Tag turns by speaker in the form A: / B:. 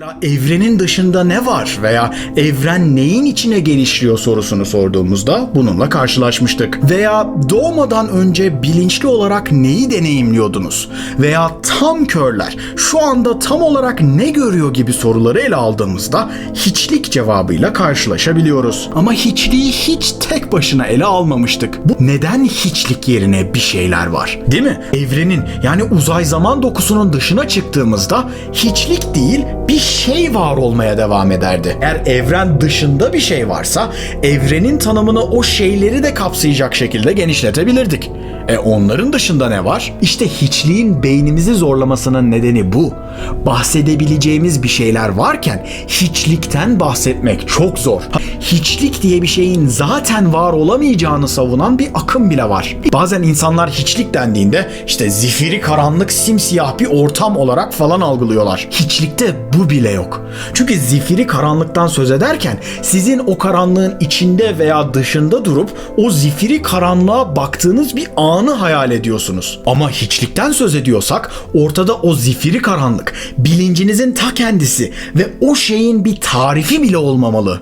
A: Mesela Evrenin dışında ne var veya evren neyin içine genişliyor sorusunu sorduğumuzda bununla karşılaşmıştık. Veya doğmadan önce bilinçli olarak neyi deneyimliyordunuz? Veya tam körler şu anda tam olarak ne görüyor gibi soruları ele aldığımızda hiçlik cevabıyla karşılaşabiliyoruz. Ama hiçliği hiç tek başına ele almamıştık. Bu neden hiçlik yerine bir şeyler var? Değil mi? Evrenin yani uzay zaman dokusunun dışına çıktığımızda hiçlik değil bir şey var olmaya devam ederdi. Eğer evren dışında bir şey varsa evrenin tanımını o şeyleri de kapsayacak şekilde genişletebilirdik. E onların dışında ne var? İşte hiçliğin beynimizi zorlamasının nedeni bu. Bahsedebileceğimiz bir şeyler varken hiçlikten bahsetmek çok zor. Hiçlik diye bir şeyin zaten var olamayacağını savunan bir akım bile var. Bazen insanlar hiçlik dendiğinde işte zifiri karanlık simsiyah bir ortam olarak falan algılıyorlar. Hiçlikte bu bile yok. Çünkü zifiri karanlıktan söz ederken sizin o karanlığın içinde veya dışında durup o zifiri karanlığa baktığınız bir anı hayal ediyorsunuz. Ama hiçlikten söz ediyorsak ortada o zifiri karanlık, bilincinizin ta kendisi ve o şeyin bir tarifi bile olmamalı.